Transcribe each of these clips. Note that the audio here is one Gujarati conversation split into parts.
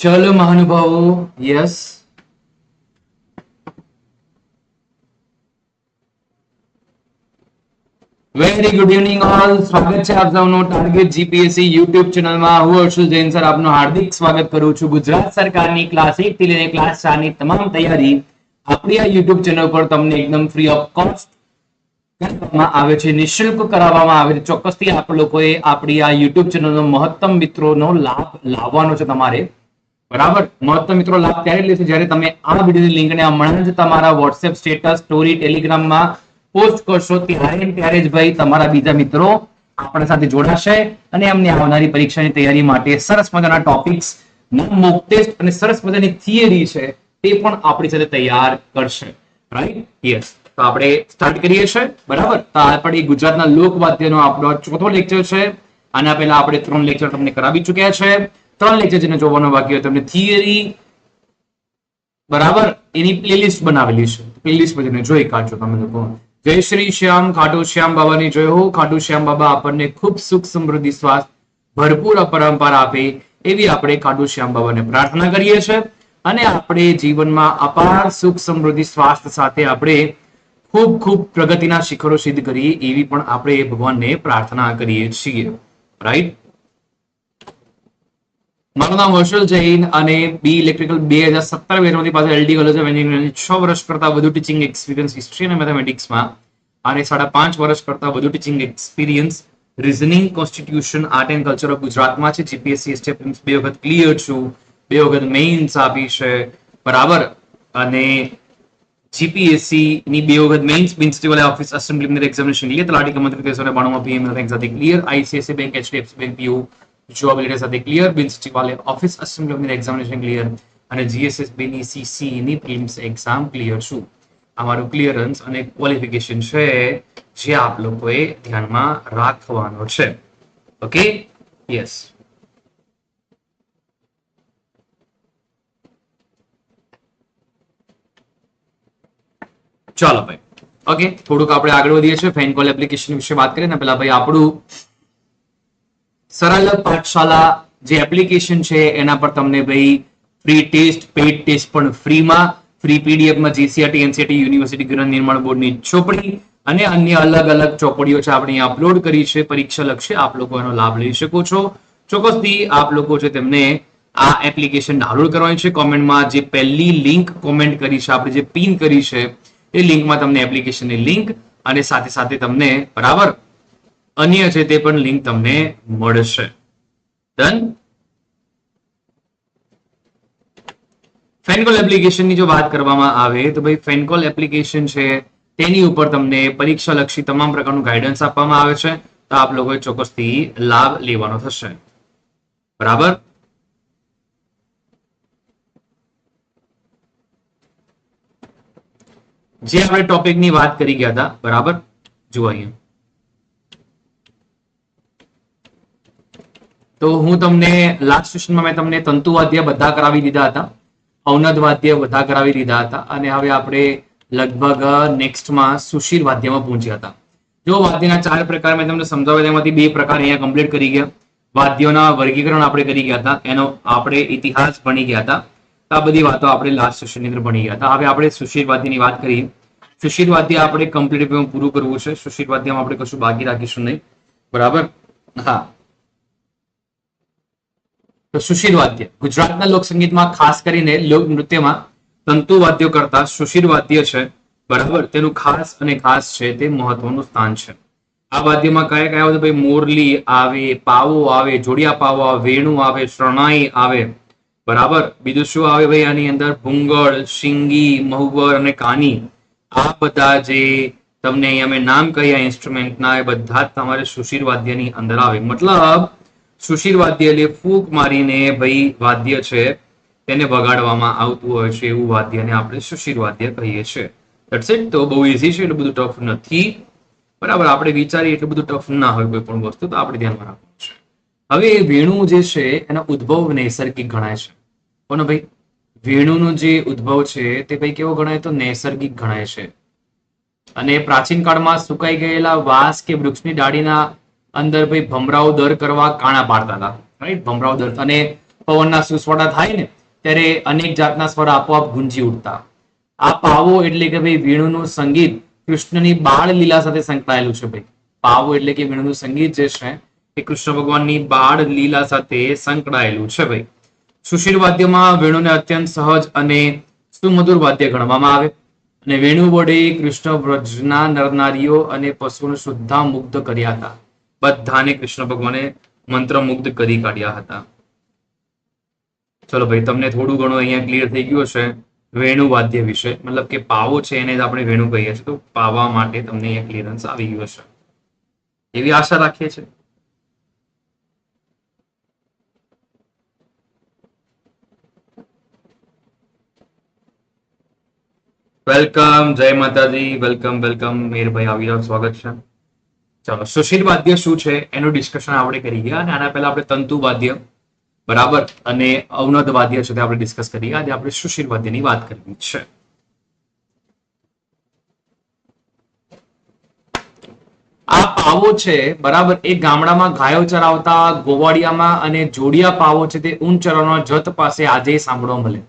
ચલો મહાનુભાવો yes very good evening all સ્વાગત છે આપ સૌનું ટાર્ગેટ જીપીએસસી યુટ્યુબ ચેનલમાં. હું હર્ષુલ જૈન સર, આપનું હાર્દિક સ્વાગત કરું છું. ગુજરાત સરકારની ક્લાસ એક થી લઈને ક્લાસ ચારની તમામ તૈયારી આપણી આ યુટ્યુબ ચેનલ પર તમને એકદમ ફ્રી ઓફ કોસ્ટ કરવામાં આવે છે. નિઃશુલ્ક કરાવવામાં આવે છે. ચોક્કસથી આપ લોકોએ આપણી આ યુટ્યુબ ચેનલનો મહત્તમ મિત્રોનો લાભ લાવવાનો છે તમારે. બરાબર? મહત્તમ મિત્રો લાભ ત્યારે લેશે જ્યારે તમે આ વિડીયોની લિંકને હમણાં જ તમારા વોટ્સએપ સ્ટેટસ સ્ટોરી ટેલિગ્રામમાં પોસ્ટ કરશો, ત્યારે ત્યારે જ ભાઈ તમારા બીજા મિત્રો આપણા સાથે જોડાશે અને એમને આવનારી પરીક્ષાની તૈયારી માટે સરસ મજાના ટોપિક્સ મોક ટેસ્ટ અને સરસ મજાની થિયરી છે તે પણ આપણી સાથે તૈયાર કરશે. રાઈટ યસ તો આપણે સ્ટાર્ટ કરીએ છીએ. બરાબર? તો આપણે ગુજરાતના લોકવાદ્યનો આપણો ચોથો લેક્ચર છે. આના પહેલા આપણે ત્રણ લેક્ચર તમને કરાવી ચૂક્યા છે. ત્રણ લેક્ચર જેને જોવાનો બાકી હોય, તમને થિયરી બરાબર એની પ્લેલિસ્ટ બનાવેલી છે. પ્લેલિસ્ટ જઈને જોઈ કાઢજો તમે લોકો. જય શ્રી શ્યામ, ખાટુ શ્યામ બાબાની જય હો. ખાટુ શ્યામ બાબા આપણને ખૂબ સુખ સમૃદ્ધિ સ્વાસ્થ્ય ભરપૂર પરંપરા આપે એવી આપણે ખાટુ શ્યામ બાબાને પ્રાર્થના કરીએ છીએ. અને આપણે જીવનમાં અપાર સુખ સમૃદ્ધિ સ્વાસ્થ્ય સાથે આપણે ખૂબ ખૂબ પ્રગતિના શિખરો સિદ્ધ કરીએ એવી પણ આપણે ભગવાનને પ્રાર્થના કરીએ છીએ. રાઈટ મારું નામ હર્ષલ જૈન અને બી ઇલેક્ટ્રિકલ બે હજાર સત્તર બેમાંથી પાસે એલડી કોલેજ ઓફ એન્જિનિયરિંગ છ વર્ષ કરતા વધુ ટીચિંગ એક્સપિરિયન્સ હિસ્ટ્રી અને મેથેમેટિક્સમાં અને સાડા પાંચ વર્ષ કરતા વધુ teaching experience reasoning constitution art and culture of ગુજરાતમાં છે. જીપીએસસી એસટી બે વખત ક્લિયર છું. બે વખત મેઇન્સ આપી છે. બરાબર? અને જીપીએસસી ની બે વખત mains principal office assembly examination લીધી તલાટી કમંત્રી દેશો બાણું પીએમ સાથે clear ICSC bank HDFC bank PU job letter સાથે ક્લિયર બિન સચિવાલય ઓફિસ એસેમ્બલી એક્ઝામિનેશન ક્લિયર અને જીએસએસબી ની સીસી ની પ્રિલિમ્સ એક્ઝામ ક્લિયર છું અમારું ક્લિયરન્સ અને ક્વોલિફિકેશન છે જે આપ લોકોએ ધ્યાનમાં રાખવાનો છે. ઓકે યસ ચાલો ભાઈ. ઓકે થોડુંક આપણે આગળ વધીએ છીએ. ફેન કોલ એપ્લિકેશન વિશે વાત કરીએ ને પેલા ભાઈ આપણું સરળ પાઠશાલા જે એપ્લિકેશન છે, એના પર તમને ભાઈ ફ્રી ટેસ્ટ પેઇડ ટેસ્ટ પણ ફ્રીમાં ફ્રી પીડીએફમાં જીસીઆરટી એનસીઆરટી યુનિવર્સિટી ગૃહ નિર્માણ બોર્ડની ચોપડી અને અન્ય અલગ અલગ ચોપડીઓ છે, આપણે અપલોડ કરી છે, પરીક્ષા લક્ષ્ય આપ લોકો એનો લાભ લઈ શકો છો. ચોક્કસથી આપ લોકો છે તેમને આ એપ્લિકેશન ડાઉનલોડ કરવાની છે કોમેન્ટમાં જે પહેલી લિંક કોમેન્ટ કરી છે, આપણે જે પિન કરી છે, એ લિંકમાં તમને એપ્લિકેશનની લિંક અને સાથે સાથે તમને બરાબર અન્ય છે તે પણ લિંક તમને મળશે. ડન ફેનકોલ એપ્લિકેશનની જો વાત કરવામાં આવે, તો ભાઈ ફેનકોલ એપ્લિકેશન છે, તેની ઉપર તમને પરીક્ષા લક્ષી તમામ પ્રકારનું ગાઈડન્સ આપવામાં આવે છે. તો આપ લોકોએ ચોક્કસથી લાભ લેવાનો થશે. બરાબર? જે આપણે ટોપિકની વાત કરી ગયા હતા, બરાબર? જુઓ અહીંયા. તો હું તમને લાસ્ટ સેશનમાં મેં તમને તંતુવાદ્ય બધા કરાવી દીધા હતા. અવનદ વાદ્ય બધા કરાવી દીધા હતા અને હવે આપણે લગભગ નેક્સ્ટમાં સુશીર વાદ્યમાં પહોંચ્યા હતા. જો વાદ્યના ચાર પ્રકાર મેં તમને સમજાવ્યા તેમાંથી બે પ્રકાર અહીંયા કમ્પ્લીટ કરી ગયા. વાદ્યોના વર્ગીકરણ આપણે કરી ગયા હતા, એનો આપણે ઇતિહાસ ભણી ગયા હતા. આ બધી વાતો આપણે લાસ્ટ સેશનની અંદર ભણી ગયા હતા. હવે આપણે સુશીર વાદ્યની વાત કરીએ. સુશીર વાદ્ય આપણે કમ્પ્લીટ પૂરું કરવું છે. સુશીર વાદ્યમાં આપણે કશું બાકી રાખીશું નહીં. બરાબર? હા. તો સુશીર વાદ્ય. ગુજરાતના લોકસંગીતમાં ખાસ કરીને લોક નૃત્યમાં તંતુ વાદ્યો કરતા સુશીર વાદ્ય છે. બરાબર? તેનું ખાસ અને ખાસ છે તે મહત્વનું સ્થાન છે. આ વાદ્યમાં કયા કયા આવે ભાઈ મોરલી આવે, પાવો આવે, જોડિયા પાવો આવે, વેણુ આવે, શરણાઈ આવે. બરાબર? બીજું શું આવે ભાઈ આની અંદર? ભૂંગળ, શિંગી મહુવર અને કાની. આ બધા જે તમને અહીંયા મેં નામ કહ્યા ઇન્સ્ટ્રુમેન્ટના એ બધા તમારે સુશીર વાદ્યની અંદર આવે. મતલબ સુશીર વાદ્ય એટલે ફૂંક મારીને ભાઈ વાદ્ય છે, તેને વગાડવામાં આવતું હોય છે એવું વાદ્યને આપણે સુશીર વાદ્ય કહીએ છીએ દેટ્સ ઇટ તો બહુ ઇઝી છે, એટલું બધું ટફ નથી. બરાબર, આપણે વિચારીએ એટલું બધું ટફ ના હોય કોઈ પણ વસ્તુ, તો આપણે ધ્યાનમાં રાખવું છે. હવે એ વેણુ જે છે, એનો ઉદ્ભવ નૈસર્ગિક ગણાય છે. કોનો ભાઈ? વેણુનો જે ઉદ્ભવ છે, તે ભાઈ કેવો ગણાય? તો નૈસર્ગિક ગણાય છે. અને પ્રાચીન કાળમાં સુકાઈ ગયેલા વાસ કે વૃક્ષની ડાળીના અંદર ભાઈ ભમરાઓ દર કરવા કાણા પાડતા હતા. રાઈટ ભમરાઓ દર. અને પવનના સુસ્વડા થાય ને, ત્યારે અનેક જાતના સ્વર આપોઆપ ગુંજી ઉઠતા. આ પાવો એટલે કે ભાઈ વીણુનું સંગીત કૃષ્ણની બાળ લીલા સાથે સંકળાયેલું છે ભાઈ. પાવો એટલે કે વીણુનું સંગીત જે છે, એ કૃષ્ણ ભગવાનની બાળ લીલા સાથે સંકળાયેલું છે ભાઈ. સુશીર વાદ્યમાં વેણુને અત્યંત સહજ અને સુમધુર વાદ્ય ગણવામાં આવે. અને વેણુ વડે કૃષ્ણ વ્રજના નરનારીઓ અને પશુઓને શુદ્ધા મુગ્ધ કર્યા હતા. બધાને કૃષ્ણ ભગવાને મંત્રમુગ્ધ કરી કાઢ્યા હતા. ચલો ભાઈ, તમને થોડું ઘણું અહીંયા ક્લિયર થઈ ગયું હશે વેણુ વાદ્ય વિશે. મતલબ કે પાવો છે એને આપણે વેણુ કહીએ છીએ. તો પાવા માટે તમને અહીંયા ક્લિયરન્સ આવી ગયું હશે. એવી આશા રાખીએ છીએ. વેલકમ જય માતાજી. વેલકમ વેલકમ મેરભાઈ, આવી રહ્યો સ્વાગત છે. ચાલો, સુશીલ વાદ્ય શું છે? એનું ડિસ્કશન આપણે કરી ગયા અને આના પહેલા આપણે તંતુ વાદ્ય, બરાબર? અને અવનદ વાદ્ય સુધી આપણે ડિસ્કસ કરી ગયા. આજે આપણે સુશીલ વાદ્યની વાત કરવી છે. આ પાવો છે, બરાબર? એ ગામડામાં ગાયો ચરાવતા ગોવાડિયામાં અને જોડિયા પાવો છે તે ઊંચ ચરણો જત પાસે આજે સાંભળવા મળે.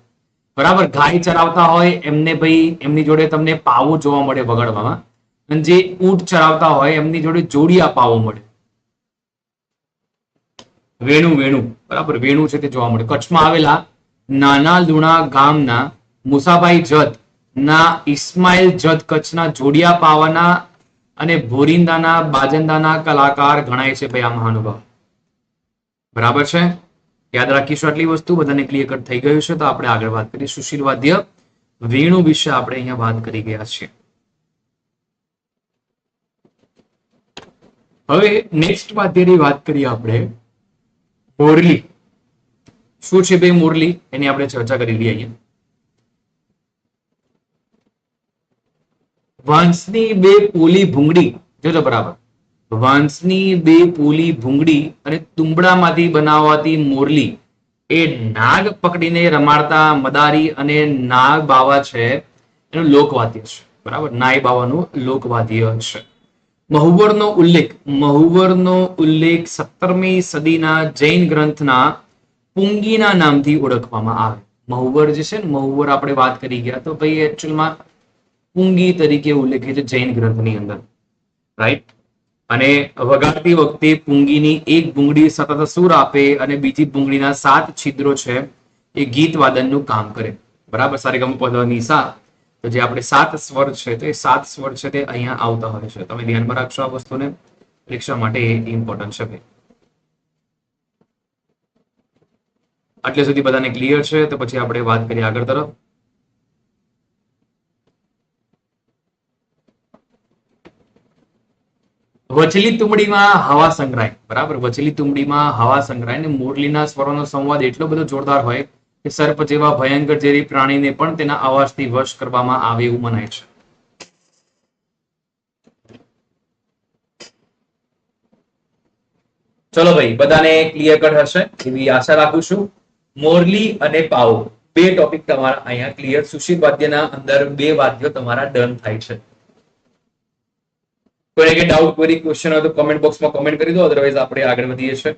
બરાબર? ગાય ચરાવતા હોય, એમને ભાઈ, એમની જોડે તમને પાવો જોવા મળે વગાડવામાં. અને જે ઊંટ ચરાવતા હોય એમની જોડે જોડિયા પાવો મળે. વેણુ વેણુ, બરાબર? વેણુ છે તે જોવા મળે. કચ્છમાં આવેલા નાના લુણા ગામના મુસાભાઈ જત ના ઇસ્માઇલ જત કચ્છના જોડિયા પાવાના અને ભોરિંદાના, બાજંદાના કલાકાર ગણાય છે ભાઈ આ મહાનુભાવ. બરાબર છે? યાદ રાખીશું આટલી વસ્તુ, બધાને ક્લિયર થઈ ગયું છે, તો આપણે આગળ વાત કરીએ સુશીલ વાદ્ય વેણુ વિશે આપણે અહીંયા વાત કરી ગયા છીએ. હવે નેક્સ્ટ વાદ્યની વાત કરીએ આપણે. મોરલી. શું છે બે મોરલી? એની આપણે ચર્ચા કરી લઈએ અહીંયા. વાંસની બે પોલી ભૂંગળી. જોજો બરાબર. વાંસની બે પોલી ભૂંગળી અને તુંબડામાંથી બનાવાતી મોરલી. એ નાગ પકડીને રમાડતા મદારી અને નાગ બાવા છે. એનું લોકવાદ્ય છે. બરાબર? નાય બાવાનું લોકવાદ્ય છે. મહુવરનો ઉલ્લેખ મહુવરનો ઉલ્લેખ સત્તરમી સદીના જૈન ગ્રંથના પુંગીના નામથી ઓળખવામાં આવે. મહુવર જે છે ને, મહુવર આપણે વાત કરી ગયા તો ભાઈ એકચ્યુઅલમાં પુંગી તરીકે ઉલ્લેખિત છે જૈન ગ્રંથની અંદર. રાઈટ અને વગાડતી વખતે પુંગીની એક ભૂંગળી સતત સુર આપે અને બીજી ભૂંગળીના સાત છિદ્રો છે એ ગીત વાદનનું કામ કરે. બરાબર? સારી ગમ સા તો જે આપણે સાત સ્વર છે તો એ સાત સ્વર છે તે અહીંયા આવતા હોય છે. તમે ધ્યાનમાં રાખશો આ વસ્તુને. પરીક્ષા માટે એ ઇમ્પોર્ટન્ટ છે ભાઈ આટલે સુધી બધાને ક્લિયર છે, તો પછી આપણે વાત કરીએ આગળ તરફ. વચલી તુંબડીમાં હવા સંગ્રહાય. બરાબર? વચલી તુંબડીમાં હવા સંગ્રહાય ને મુરલીના સ્વરોનો સંવાદ એટલો બધો જોરદાર હોય કે સર્પ જેવા ભયંકર ઝેરી પ્રાણીને પણ તેના અવાજથી વશ કરવામાં આવે એવું મનાય છે. ચલો ભાઈ, બધાને ક્લિયર કટ હશે એવી આશા રાખું છું. મોરલી અને પાવો બે ટોપિક તમારા અહીંયા ક્લિયર સુશીલ વાદ્યના અંદર બે વાદ્યો તમારા ડન થાય છે. કોઈ ડાઉટ કોઈ ક્વેશ્ચન હોય તો કોમેન્ટ બોક્સમાં કમેન્ટ કરી દો અધરવાઇઝ આપણે આગળ વધીએ છીએ.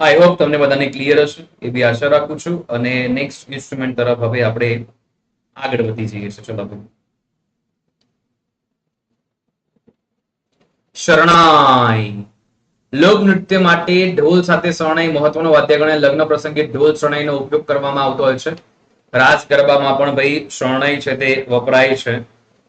આઈ હોપ તમને બધાને ક્લિયર હશે એવી આશા રાખું છું. અને નેક્સ્ટ ઇન્સ્ટ્રુમેન્ટ તરફ હવે આપણે આગળ વધી જઈએ છીએ. ચલો ભાઈ. શરણાઈ. લોક નૃત્ય માટે ઢોલ સાથે શરણાઈ મહત્વનો વાદ્ય ગણાય. લગ્ન પ્રસંગે ઢોલ શરણાઈનો ઉપયોગ કરવામાં આવતો હોય છે. રાસ ગરબામાં પણ ભાઈ શરણાઈ છે તે વપરાય છે.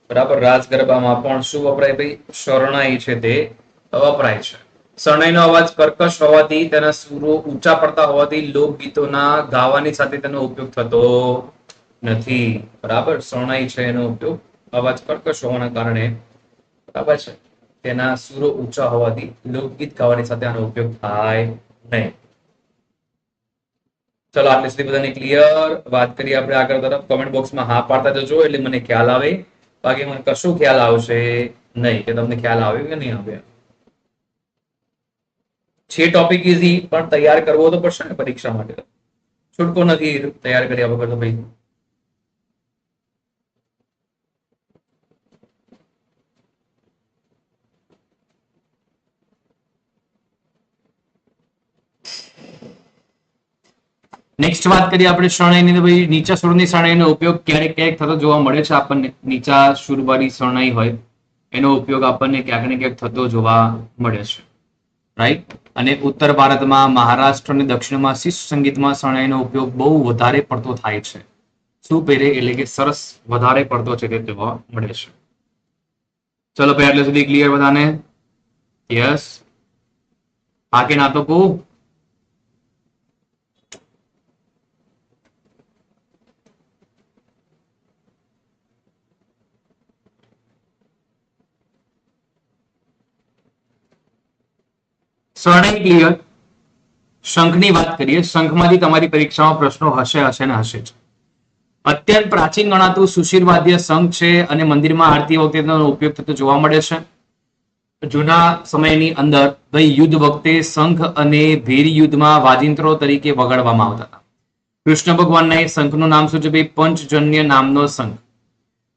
બરાબર રાસ ગરબામાં પણ શું વપરાય ભાઈ? શરણાઈ છે તે વપરાય છે. શરણાઈનો અવાજ કર્કશ હોવાથી તેના સુરો ઊંચા પડતા હોવાથી લોકગીતોના ગાવાની સાથે તેનો ઉપયોગ થતો નથી. બરાબર? શરણાઈ છે એનો ઉપયોગ અવાજ કર્કશ હોવાના કારણે. બરાબર છે? તેના સુરો ઊંચા હોવાથી લોકગીત ગાવાની સાથે આનો ઉપયોગ થાય નહીં. ચલો, આટલી સુધી બધાને ક્લિયર વાત કરીએ આપણે આગળ તરફ. કોમેન્ટ બોક્સમાં હા પાડતા જજો એટલે મને ખ્યાલ આવે. બાકી મને કશું ખ્યાલ આવશે નહીં કે તમને ખ્યાલ આવ્યો કે નહીં આવ્યો. છે ટોપિક ઇઝી પણ તૈયાર કરવો તો પડશે ને પરીક્ષા માટે. છૂટકો નથી તૈયાર કર્યા વગર તો ભાઈ. નેક્સ્ટ વાત કરીએ આપણે શરણાઈની તો ભાઈ, નીચા સુરની શરણાઈનો ઉપયોગ ક્યારેક ક્યારેક થતો જોવા મળે છે આપણને. નીચા સુરવાળી શરણાઈ હોય, એનો ઉપયોગ આપણને ક્યાંક ને ક્યાંક થતો જોવા મળે છે. રાઈટ અને ઉત્તર ભારતમાં, મહારાષ્ટ્ર અને દક્ષિણમાં શિષ્ટ સંગીતમાં શરણાઈનો ઉપયોગ બહુ વધારે પડતો થાય છે. શું પહેરે એટલે કે સરસ વધારે પડતો છે તે જોવા મળે છે. ચલો ભાઈ એટલે સુધી ક્લિયર બધાને? યસ હા કે ના તો કહું? શરણાઈ ક્લિયર. શંખની વાત કરીએ, શંખમાંથી તમારી પરીક્ષામાં પ્રશ્નો હશે હશે ને હશે જ. અત્યંત પ્રાચીન ગણાતું સુશીરવાદ્ય શંખ છે અને મંદિરમાં આરતી વખતે તેનો ઉપયોગ થતો જોવા મળે છે. જૂના સમયની અંદર ભાઈ યુદ્ધ વખતે શંખ અને ભેરી યુદ્ધમાં વાજિંત્રો તરીકે વગાડવામાં આવતા હતા. કૃષ્ણ ભગવાનના એ શંખનું નામ શું છે ભાઈ પંચજન્ય નામનો શંખ.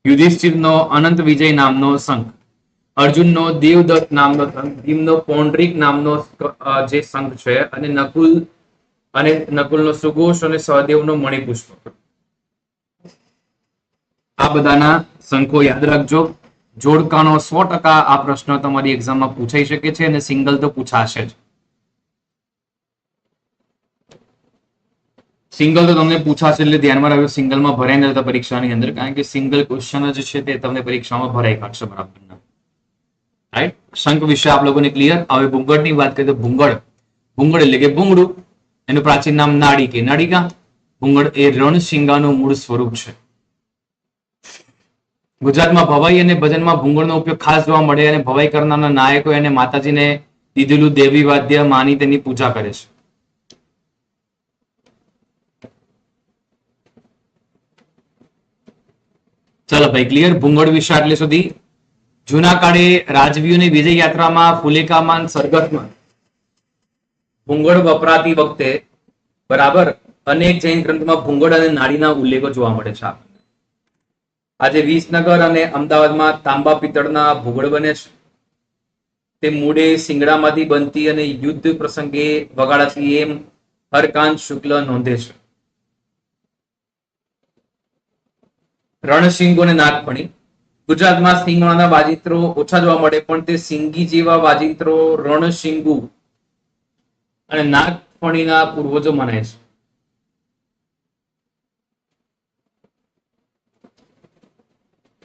યુધિષ્ઠિરનો અનંત વિજય નામનો શંખ. અર્જુનનો દેવદત્ત નામનો શંખ ભીમનો પોન્ડ્રિક નામનો જે સંઘ છે, અને નકુલ, અને નકુલનો સુઘોષ અને સહદેવનો મણિપુષ્પ. આ બધાના શંખો યાદ રાખજો. જોડકાનો સો ટકા આ પ્રશ્ન તમારી એક્ઝામમાં પૂછાઈ શકે છે અને સિંગલ તો પૂછાશે જ. સિંગલ તો તમને પૂછાશે એટલે ધ્યાનમાં રાખજો સિંગલમાં ભરાઈ નથી પરીક્ષાની અંદર, કારણ કે સિંગલ ક્વેશ્ચન જ છે તે તમને પરીક્ષામાં ભરાઈ કાઢશે બરાબર. રાઈટ શંખ વિશે આપ લોકોને ક્લિયર હવે ભૂંગળની વાત કરીએ તો ભૂંગળ. ભૂંગળ એટલે કે ભૂંગળું. એનું પ્રાચીન નામ નાડી નાડિકા ભૂંગળ એ રણશિંગાનું મૂળ સ્વરૂપ છે. ગુજરાતમાં ભવાઈ અને ભજનમાં ભૂંગળનો ઉપયોગ ખાસ જોવા મળે અને ભવાઈ કરનારના નાયકો એને માતાજીને દીધેલું દેવી વાદ્ય માની તેની પૂજા કરે છે. ચલો ભાઈ ક્લિયર ભૂંગળ વિશે આટલે સુધી જૂના કાળે રાજવીઓની વિજય યાત્રામાં ફુલેકામાન સરગતમાં ભૂંગળ વપરાતી વખતે બરાબર અનેક જૈન ગ્રંથમાં ભૂંગળ અને નાડીના ઉલ્લેખો જોવા મળે છે. આજે વિસનગર અને અમદાવાદમાં તાંબા પિત્તળના ભૂગળ બને છે. તે મૂળે સિંગડામાંથી બનતી અને યુદ્ધ પ્રસંગે વગાડાતી એમ હરકાંત શુક્લ નોંધે છે. રણસિંગોને અને નાગફણી ગુજરાતમાં સિંગોના વાજિત્રો ઓછા જોવા મળે, પણ તે સિંગી જેવા વાજિત્રો રણશિંગુ અને નાગફણીના પૂર્વજો મનાય છે.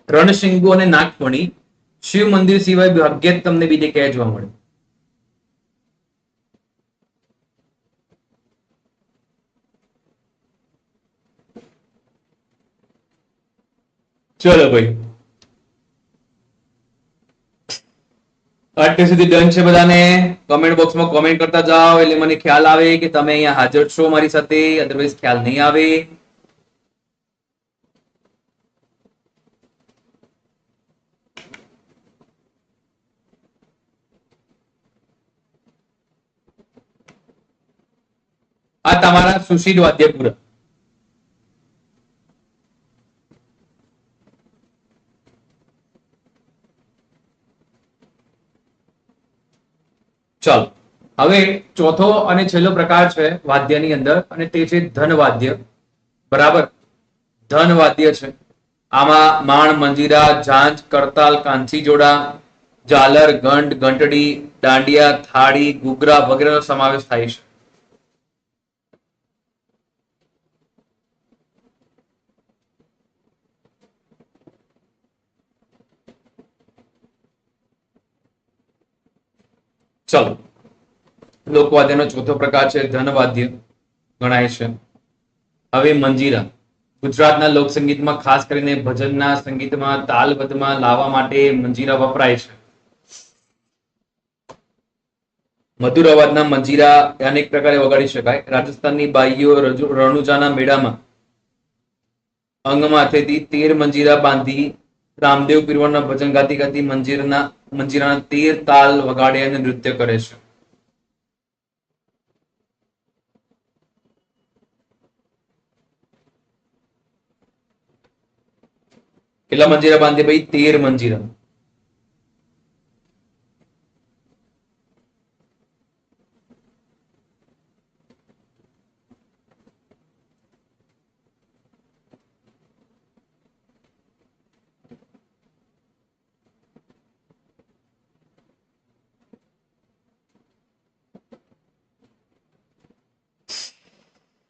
રણશિંગુ અને નાગફણી શિવ મંદિર સિવાય ભાગ્યે તમને બીજે ક્યાંય જોવા મળે. ચલો ભાઈ. અત્યાર સુધી ડન છે બધાને. કમેન્ટ બોક્સમાં કોમેન્ટ કરતા જાઓ. એટલે મને ખ્યાલ આવે કે તમે અહીંયા હાજર છો મારી સાથે. અધરવાઇઝ ખ્યાલ નહીં આવે. આ તમારા સુશીલ વાદ્ય ચાલો. હવે ચોથો અને છેલ્લો પ્રકાર છે વાદ્યની અંદર અને તે છે ધન વાદ્ય બરાબર? ધનવાદ્ય છે. આમાં માણ, મંજીરા, ઝાંઝ, કરતાલ કાંસી જોડા, ઝાલર ઘંટ ઘંટડી દાંડિયા, થાળી, ઘૂઘરા વગેરેનો સમાવેશ થાય છે. ચલો. લોકવાદ્યનો ચોથો પ્રકાર છે ધનવાદ્ય ગણાય છે. હવે મંજીરા. ગુજરાતના લોકસંગીતમાં ખાસ કરીને ભજનના સંગીતમાં તાલબદ્ધમાં લાવવા માટે મંજીરા વપરાય છે. મધુર અવાજના મંજીરા અનેક પ્રકારે વગાડી શકાય. રાજસ્થાનની બાઈઓ રણુજાના મેળામાં અંગ માથેથી તેર મંજીરા બાંધી રામદેવ પીરવાના ભજન ગાતી ગાતી મંજીરના મંજીરાના તેર તાલ વગાડે અને નૃત્ય કરે છે. કેટલા મંજીરા બાંધે ભાઈ? તેર મંજીરા.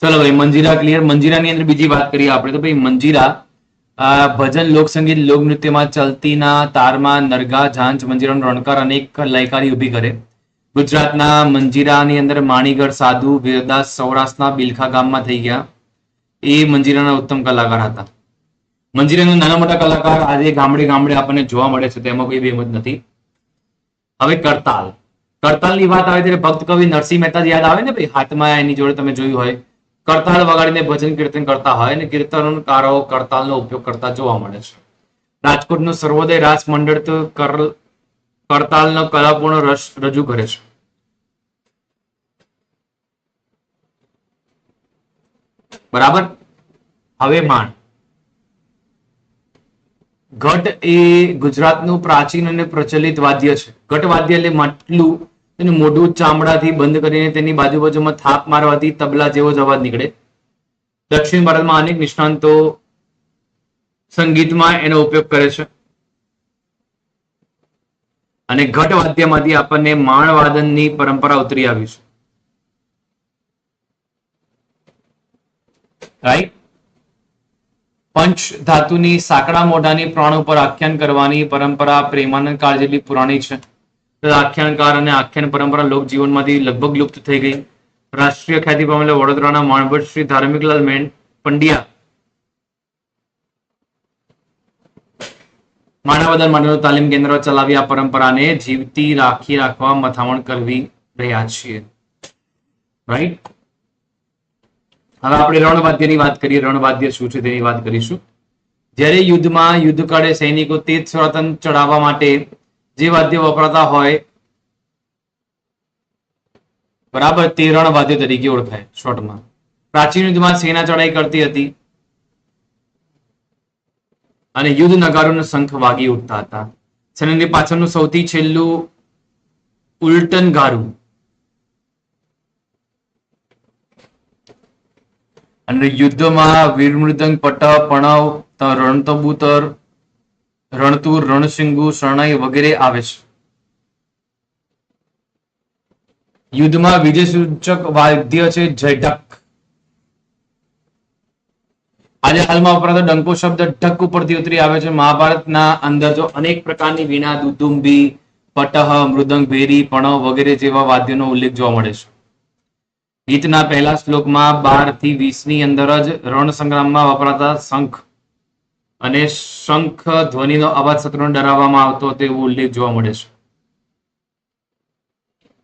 ચલો ભાઈ, મંજીરા ક્લિયર મંજીરાની અંદર બીજી વાત કરીએ આપણે તો ભાઈ, મંજીરા ભજન લોકસંગીત લોકનૃત્યમાં ચલતીના તારમાં નરગા, ઝાંઝ, મંજીરાનો રણકાર અનેક લયકારી ઊભી કરે. ગુજરાતના મંજીરાની અંદર માણીગઢ, સાધુ, વીરદાસ સૌરાષ્ટ્રના બિલખા ગામમાં થઈ ગયા. એ મંજીરાના ઉત્તમ કલાકાર હતા. મંજીરાના નાના મોટા કલાકાર આજે ગામડે ગામડે આપણને જોવા મળે છે તેમાં કોઈ બેમત નથી. હવે કરતાલ. કરતાલની વાત આવે ત્યારે ભક્ત કવિ નરસિંહ મહેતા યાદ આવે ને ભાઈ? હાથમાં એની જોડે તમે જોયું હોય. કરતાલ વગાડીને ભજન કીર્તન કરતા હોય અને કીર્તનકારો કરતાલનો ઉપયોગ કરતા જોવા મળે છે. રાજકોટનું સર્વોદય રાસ મંડળ તો કરતાલનો કલાપૂર્ણ રસ રજૂ કરે છે. બરાબર? હવે માણ ઘટ એ ગુજરાતનું પ્રાચીન અને પ્રચલિત વાદ્ય છે. ઘટ વાદ્ય એટલે માટલું તેનું મોઢું ચામડાથી બંધ કરીને તેની બાજુ બાજુમાં થાપ મારવાથી તબલા જેવો જ અવાજ નીકળે. દક્ષિણ ભારતમાં અનેક નિષ્ણાંતો સંગીતમાં એનો ઉપયોગ કરે છે. અને ઘટ વાદ્યમાંથી આપણને માણવાદનની પરંપરા ઉતરી આવી છે. રાઈટ પંચ ધાતુની સાંકડા મોઢાની પ્રાણ ઉપર આખ્યાન કરવાની પરંપરા પ્રેમાનંદ કાળ જેટલી પુરાણી છે. આખ્યાનકાર અને આખ્યાન પરંપરા લોકજીવનમાંથી લગભગ લુપ્ત થઈ ગઈ. રાષ્ટ્રીય ખ્યાતિ પામેલા વડોદરાના માણભટ્ટ શ્રી ધાર્મિકલાલ મેન પંડ્યા માનવદન માટેનું તાલીમ કેન્દ્ર ચલાવી આ પરંપરાને જીવતી રાખી રાખવા મથામણ કરવી રહ્યા છીએ. રાઈટ હવે આપણે રણવાદ્યની વાત કરીએ. રણવાદ્ય શું છે તેની વાત કરીશું. જ્યારે યુદ્ધમાં યુદ્ધ કાળે સૈનિકો તેજ સ્વતંત્ર ચડાવવા માટે જે વાદ્ય વપરાતા હોય. બરાબર, તે રણવાદ્ય તરીકે ઓળખાય, શોર્ટમાં. પ્રાચીન યુદ્ધમાં સેના ચડાઈ કરતી હતી. અને યુદ્ધ નગારોનો શંખ વાગી ઉઠતા હતા. સૈન્યની પાછળનું સૌથી છેલ્લું ઉલટન ગારું. અને યુદ્ધમાં વીરમૃદંગ પટ પણવ રણતબૂતર રણતુર રણશિંગુ શરણાઈ વગેરે આવે છે. યુદ્ધમાં વિજય સૂચક વાદ્ય છે જયઢક. આજે હાલમાં વપરાતો ડંકો શબ્દ ઢક ઉપરથી ઉતરી આવે છે. મહાભારતના અંદર જો અનેક પ્રકારની વીણા દુદુંબી પટહ, મૃદંગ, ભેરી, પણવ વગેરે જેવા વાદ્યોનો ઉલ્લેખ જોવા મળે છે. ગીતના પહેલા શ્લોકમાં બારથી વીસની અંદર જ રણ સંગ્રામમાં વપરાતા શંખ અને શંખ ધ્વનિનો અવાજ શત્રુને ડરાવવામાં આવતો તેવો ઉલ્લેખ જોવા મળે છે.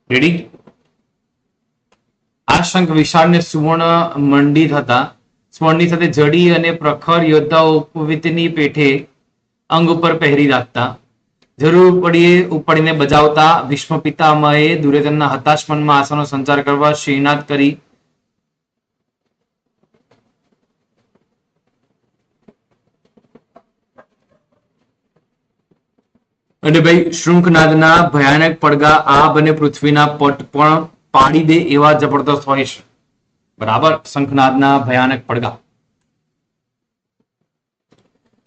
રેડી આ શંખ વિશાળ ને સુવર્ણ મંડિત હતા. સ્વર્ણની સાથે જડી અને પ્રખર યોદ્ધાઓ ઉપવિતની પેઠે અંગ ઉપર પહેરી રાખતા. જરૂર પડીએ ઉપાડીને બજાવતા. ભીષ્મ પિતામહે દુર્યોધનના હતાશ મનમાં આશાનો સંચાર કરવા શ્રીનાથ કરી અને ભાઈ, શૃંખનાદના ભયાનક પડઘા આબ અને પૃથ્વીના પટ પણ પાડી દે એવા જબરદસ્ત હોય છે. બરાબર? શંખનાદના ભયાનક પડઘા.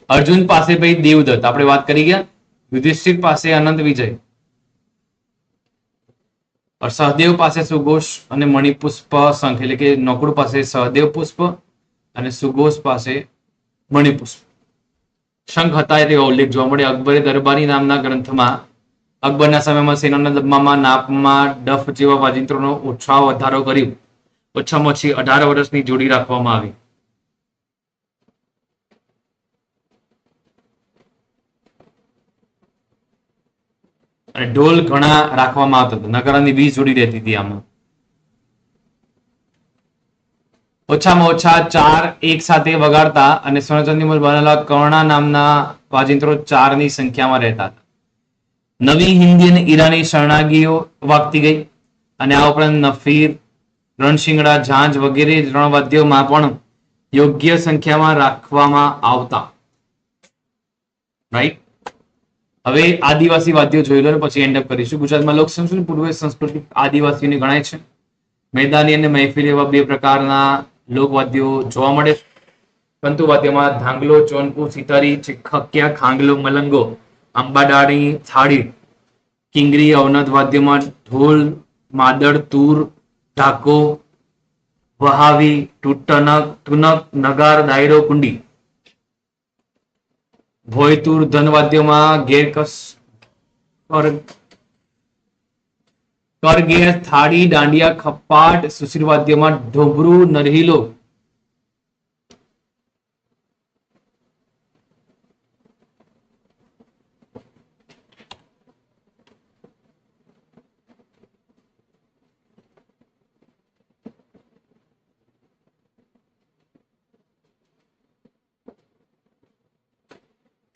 અર્જુન પાસે ભાઈ દેવદત્ત. આપણે વાત કરી ગયા? યુધિષ્ઠિર પાસે અનંત વિજય. સહદેવ પાસે સુઘોષ અને મણિપુષ્પ શંખ, એટલે કે નકુળ પાસે સહદેવ પુષ્પ અને સુઘોષ પાસે મણિપુષ્પ. શંખ હતા તેવો ઉલ્લેખ જોવા મળે અકબરે દરબારી નામના ગ્રંથમાં, અકબરના સમયમાં સેનાના દબ્બામાં નાપમાં, ડફ જેવા વાજિંત્રોનો ઉત્સાહ વધારો કર્યો. ઓછામાં ઓછી અઢાર વર્ષની જોડી રાખવામાં આવી. અને ઢોલ ઘણા રાખવામાં આવતા હતા. નગરાની વીસ જોડી રહેતી હતી આમાં. ઓછામાં ઓછા ચાર એક સાથે વગાડતા અને સોનાચાંદીમાં બનેલા કર્ણા નામના વાજિંત્રો ચારની સંખ્યામાં રહેતા હતા. નવી હિન્દી અને ઈરાની શરણાગીઓ વાગતી ગઈ અને આ ઉપરાંત નફીર, રણશિંગડા, ઝાંઝ વગેરે રણવાદ્યોમાં પણ યોગ્ય સંખ્યામાં રાખવામાં આવતા. રાઈટ હવે આદિવાસી વાદ્યો જોઈ લો પછી એન્ડ અપ કરીશું. ગુજરાતમાં લોક સંસ્કૃતિ પૂર્વે સંસ્કૃતિ આદિવાસીઓની ગણાય છે. મેદાની અને મહેફિલ એવા બે પ્રકારના લોકવાદ્યો જોવા મળે પંતુ વાદ્યમાં ધાંગલો ચોનપુ સિતારી, ચિખક્યા, ખાંગલો, મલંગો અંબાડાણી થાળી, કિંગરી અવનદ વાદ્યમાં ઢોલ, માદળ, તૂર, ઢાકો, વહાવી ટુટનક તુનક, નગાર દાયરો કુંડી. ભોયતુર ધનવાદ્યમાં ગેરકસ કરગેર થાળી, દાંડિયા, ખપાટ સુશીલ વાદ્યમાં ઢોબરું, નરહીલો.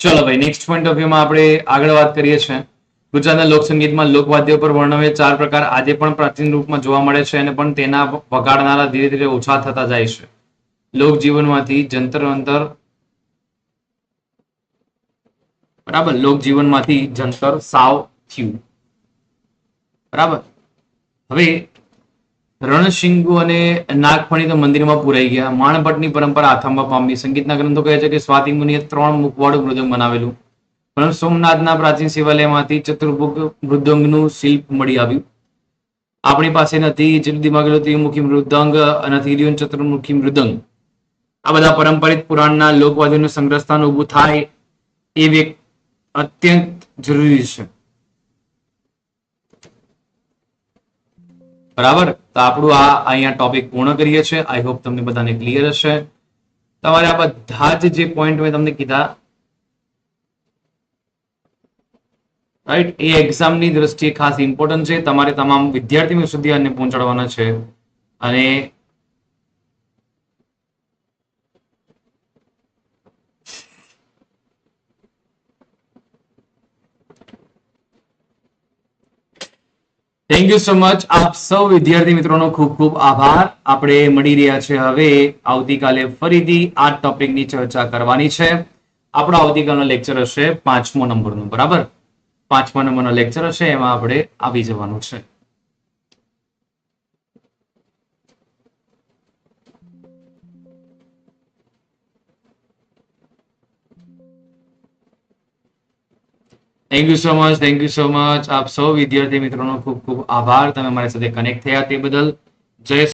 ચલો ભાઈ નેક્સ્ટ પોઈન્ટ ઓફ વ્યૂમાં આપણે આગળ વાત કરીએ છીએ. ગુજરાતના લોકસંગીતમાં લોકવાદ્યો પર વર્ણવે ચાર પ્રકાર આજે પણ પ્રાચીન રૂપમાં જોવા મળે છે અને પણ તેના વગાડનારા ધીરે ધીરે ઓછા થતા જાય છે. લોકજીવનમાંથી જંતર અંતર બરાબર? લોકજીવનમાંથી જંતર સાવ થયું. બરાબર? હવે રણશિંગુ અને નાગફણી તો મંદિરમાં પુરાઈ ગયા. માણભટ્ટની પરંપરા આથમવા પામી સંગીતના ગ્રંથો કહે છે કે સ્વાતિ મુનિએ ત્રણ મુખવાળું મૃદંગ બનાવેલું. પરંતુ સોમનાથના પ્રાચીન શિવાલયમાંથી ચતુર્ભુગ મૃદંગનું શિલ્પ મળી આવ્યું. આપણી પાસે નથી ચતુર્દિમાગ ત્રિમુખી મૃદંગ અને રહ્યું ચતુર્મુખી મૃદંગ. આ બધા પરંપરિત પુરાણના લોકવાદીનું સંગ્રહસ્થાન ઊભું થાય એ અત્યંત જરૂરી છે. બરાબર? તો આપણું આ અહીંયા ટોપિક પૂર્ણ કરીએ છીએ. આઈ હોપ તમને બધાને ક્લિયર હશે. તમારે આ બધા જ જે પોઈન્ટ મેં તમને કીધા રાઈટ એ એક્ઝામની દ્રષ્ટિએ ખાસ ઇમ્પોર્ટન્ટ છે. તમારે તમામ વિદ્યાર્થીઓ સુધી આને પહોંચાડવાના છે. અને થેન્ક યુ સો મચ આપ સૌ વિદ્યાર્થી મિત્રોનો ખૂબ ખૂબ આભાર. આપણે મળી રહ્યા છે હવે. આવતીકાલે ફરીથી આ ટોપિકની ચર્ચા કરવાની છે. આપણો આવતીકાલનો લેક્ચર હશે પાંચમો નંબરનું. બરાબર? પાંચમા નંબરનો લેક્ચર હશે, એમાં આપણે આવી જવાનું છે. Thank you so much thank you so much આપ સૌ વિદ્યાર્થી મિત્રોનો ખૂબ ખૂબ આભાર. તમે મારી સાથે કનેક્ટ થયા તે બદલ. જય